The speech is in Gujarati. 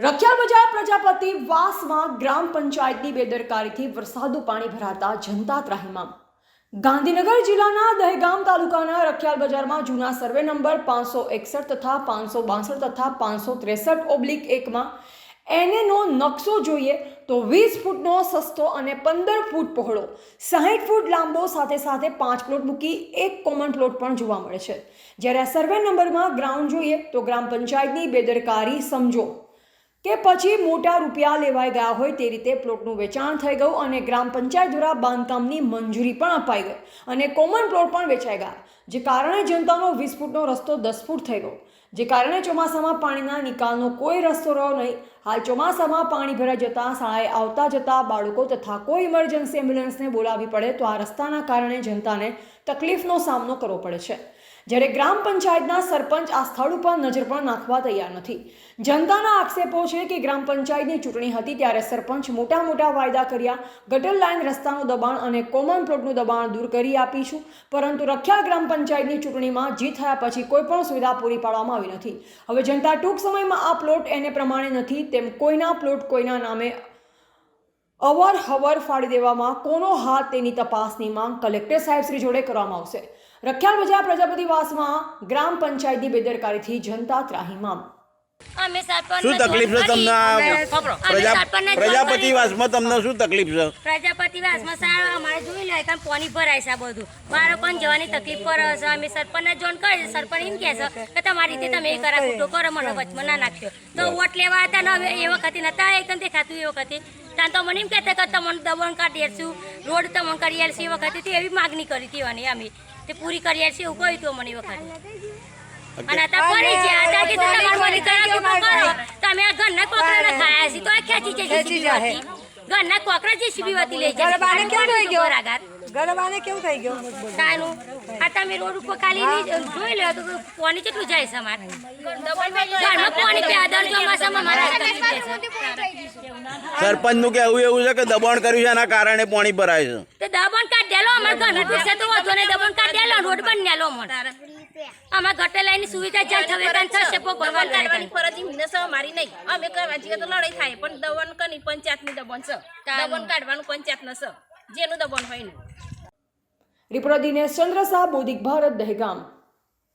રખિયાલ બજાર પ્રજાપતિ વાસમાં ગ્રામ પંચાયતની બેદરકારીથી વરસાદનું પાણી ભરાતા જનતા ત્રાહિમામ. ગાંધીનગર જિલ્લાના દહેગામ તાલુકાના રખિયાલ બજારમાં જૂના સર્વે નંબર પાંચસો એકસઠ તથા પાંચસો બાસઠ તથા પાંચસો ત્રેસઠ ઓબ્લિક એકમાં એનએનો નકશો જોઈએ તો વીસ ફૂટનો સસ્તો અને પંદર ફૂટ પહોળો, સાહીઠ ફૂટ લાંબો સાથે સાથે પાંચ પ્લોટ મૂકી એક કોમન પ્લોટ પણ જોવા મળે છે. જ્યારે સર્વે નંબરમાં ગ્રાઉન્ડ જોઈએ તો ગ્રામ પંચાયતની બેદરકારી સમજો. કે પછી મોટા રૂપિયા લેવાઈ ગયા હોય તે રીતે પ્લોટનું વેચાણ થઈ ગયું અને ગ્રામ પંચાયત દ્વારા બાંધકામની મંજૂરી પણ અપાઈ ગઈ અને કોમન પ્લોટ પણ વેચાઈ ગયા, જે કારણે જનતાનો વીસ ફૂટનો રસ્તો દસ ફૂટ થઈ ગયો. જે કારણે ચોમાસામાં પાણીના નિકાલનો કોઈ રસ્તો રહ્યો નહીં. હાલ ચોમાસામાં પાણી ભરાઈ જતાં શાળાએ આવતા જતા બાળકો તથા કોઈ ઇમરજન્સી એમ્બ્યુલન્સને બોલાવવી પડે તો આ રસ્તાના કારણે જનતાને તકલીફનો સામનો કરવો પડે છે. જ્યારે ગ્રામ પંચાયતના સરપંચ આ સ્થળ ઉપર નજર પણ નાખવા તૈયાર નથી. જનતાના આક્ષેપો છે કે ગ્રામ પંચાયતની ચૂંટણી હતી ત્યારે સરપંચ મોટા મોટા વાયદા કર્યા. ગટર લાઇન રસ્તાનું દબાણ અને કોમન પ્લોટનું દબાણ દૂર કરી આપીશું. પરંતુ રખ્યા ગ્રામ પંચાયતની ચૂંટણીમાં જીત થયા પછી કોઈ પણ સુવિધા પૂરી પાડવામાં આવી નથી. હવે જનતા ટૂંક સમયમાં આ પ્લોટ એને પ્રમાણે નથી, તેમ કોઈના પ્લોટ કોઈના નામે અવર હવર ફાડી દેવામાં કોનો હાથ તેની તપાસની માંગ કલેક્ટર સાહેબ શ્રી જોડે કરવામાં આવશે. રખિયાલ બજાર પ્રજાપતિવાસમાં ગ્રામ પંચાયતની બેદરકારીથી જનતા ત્રાહીમામ. શું તકલીફ છે તમને આ કરી. ખબરો. અમે પ્રજા સરપંચને ફોન પ્રજાપતિ વાસમાં તમને શું તકલીફ છે? પ્રજાપતિ વાસમાં સાહેબ અમારે જોઈ લે કારણ પાણી ભરાય છે બધું. બાળકોને જવાની તકલીફ પડે છે. અમે સરપંચને જોન કરી સરપંચ એમ કહે છે કે તમારી રીતે તમે એ કરા ખોટો કરો મને વચમાં ના નાખ્યો તો વોટ લેવા હતા ને હવે એ વખતે નતા એકદમ દેખાતું એ વખતે. ત્યાં તો મને એમ કહેતા કે તમને દબાણ કાઢી રોડ તમને કરી આલશું એ વખતે એવી માગણી કરી હતી અને અમે. તે પૂરી કરી આલશું એવું કહ્યું હતું મને વખત. અને અત્યારે ફરી છે અત્યારે કે તમારે મને કરો કે કરો. તમે આ ઘરના કોકરાના ખાયા છે. તો આ ખેંચી છે. ઘરના કોકરા જે સીબી વતી લઈ જાય. ગરબાને કેવું થઈ ગયો? બરાબર? ગરબાને કેવું થઈ ગયું? તાનું આ તમે રોડ ઉપર ખાલી જોઈ લો તો પાણી કેટલું જાય છે અમારે? ઘરમાં પાણી પેદર ચોમાસામાં મારા સરપંચનું કહેવું એવું છે કે દબાણ કર્યું છે એના કારણે પાણી ભરાય છે. તે દબણ કાઢ દેલો અમારે ઘરનું પૈસા તો વાતો ને દબણ કાઢ દેલો રોડ પણ નેલો અમારે. ઘટે લાઈનની સુવિધા જ્યાં થવે ત્યાં થશે ભગવાન કાઢવાની ફરજ છે અમારી નહીં. અમે કરવા જઈએ તો લડાઈ થાય પણ દબણ કની પંચાયતની દબાણ છે. દબાણ કાઢવાનું પંચાયત ન છે. જેનું દબાણ હોય ને. રિપોર્ટર દિનેશ ચંદ્ર શાહ બોધિક ભારત દહેગામ.